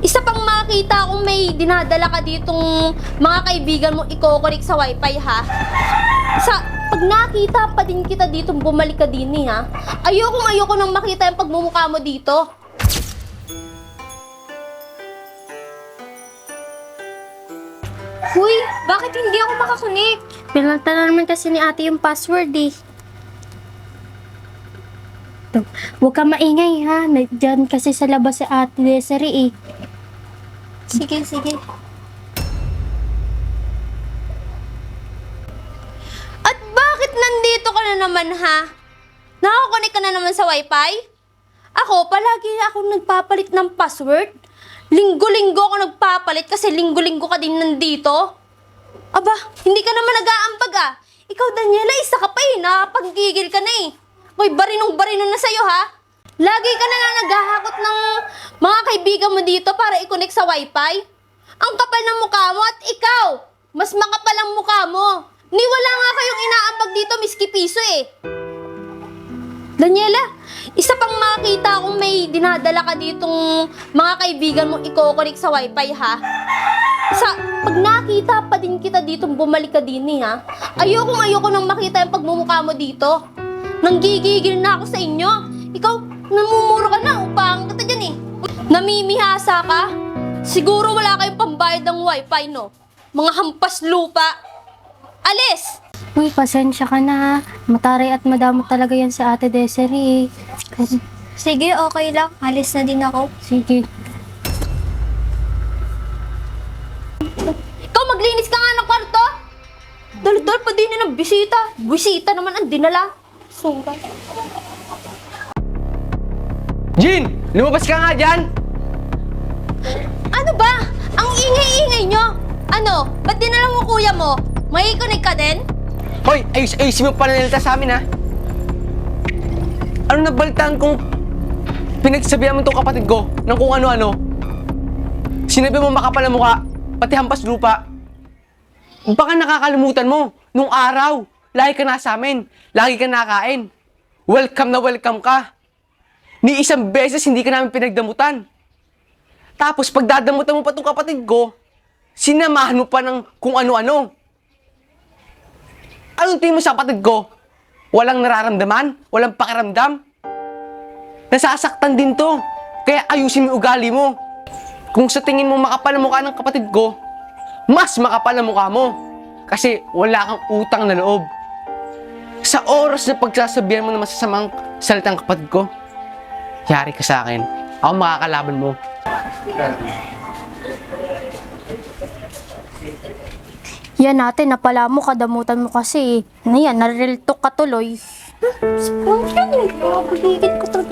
Isa pang makita kung may dinadala ka ditong mga kaibigan mo ikokonik sa wifi ha. Sa pag nakita pa din kita dito, bumalik ka din eh, ha. Ayokong ayoko nang makita yung pagmumukha mo dito. Huy, bakit hindi ako makakunik? Pinalta na naman kasi ni ate yung password eh. Huwag ka maingay ha. Diyan kasi sa labas si Ate Desiree eh. Sige, sige. At bakit nandito ka na naman ha? Nakakonek ka na naman sa wifi? Ako, palagi akong nagpapalit ng password. Linggo-linggo ako nagpapalit kasi linggo-linggo ka din nandito. Aba, hindi ka naman nag-aambag ah. Ikaw, Daniela, isa ka pa eh. Napaggigil ka na eh. Hoy, barinong-barino na sa'yo ha. Lagi ka na lang naghahakot ng mga kaibigan mo dito para i-connect sa wifi. Ang kapal ng mukha mo at ikaw, mas makapal ang mukha mo. Ni wala nga kayong inaambag dito, miski piso eh. Daniela, isa pang makita kung may dinadala ka ditong mga kaibigan mo ikokonik sa wifi ha. Sa pag nakita pa din kita dito, bumalik ka din eh ha. Ayokong ayoko nang makita yung pagmumukha mo dito. Nanggigigil na ako sa inyo. Ikaw, namumuro ka na, upang kita dyan eh. Namimihasa ka? Siguro wala kayong pambayad ng wifi, no? Mga hampas lupa. Alis! Uy, pasensya ka na ha. Mataray at madamo talaga yan sa Ate Desiree. eh. Sige, okay lang. Alis na din ako. Sige. Ikaw maglinis ka nga ng kwarto? Dal-dal pa din na ng bisita. Bisita naman ang dinala. Sura. Jin! Lumabas ka nga dyan! Ano ba? Ang ingay-ingay nyo. Ano? Ba't dinala mo kuya mo? May connect ka din? Hoy, ayos-ayos mo pananalita sa amin ha! Ano nabalitaan kung pinagsabihan mo tong kapatid ko ng kung ano-ano? Sinabi mo makapal ang mukha, pati hampas lupa. Baka nakakalimutan mo, nung araw, lagi ka na sa amin, lagi ka nakain. Welcome na welcome ka. Ni isang beses hindi ka namin pinagdamutan. Tapos pagdadamutan mo pa tong kapatid ko, sinamahan mo pa ng kung ano-ano. Anong tingin mo sa kapatid ko? Walang nararamdaman? Walang pakiramdam? Nasasaktan din to. Kaya ayusin mo ugali mo. Kung sa tingin mo makapal ang mukha ng kapatid ko, mas makapal ang mukha mo. Kasi wala kang utang na loob. Sa oras na pagsasabihan mo ng masasamang salitang kapatid ko, yari ka sa akin. Ako makakalaban mo. Yan natin, napala mo, kadamutan mo kasi. Ano yan, nareal talk ka tuloy. Huwag yan eh. Nakapagigil ko talaga.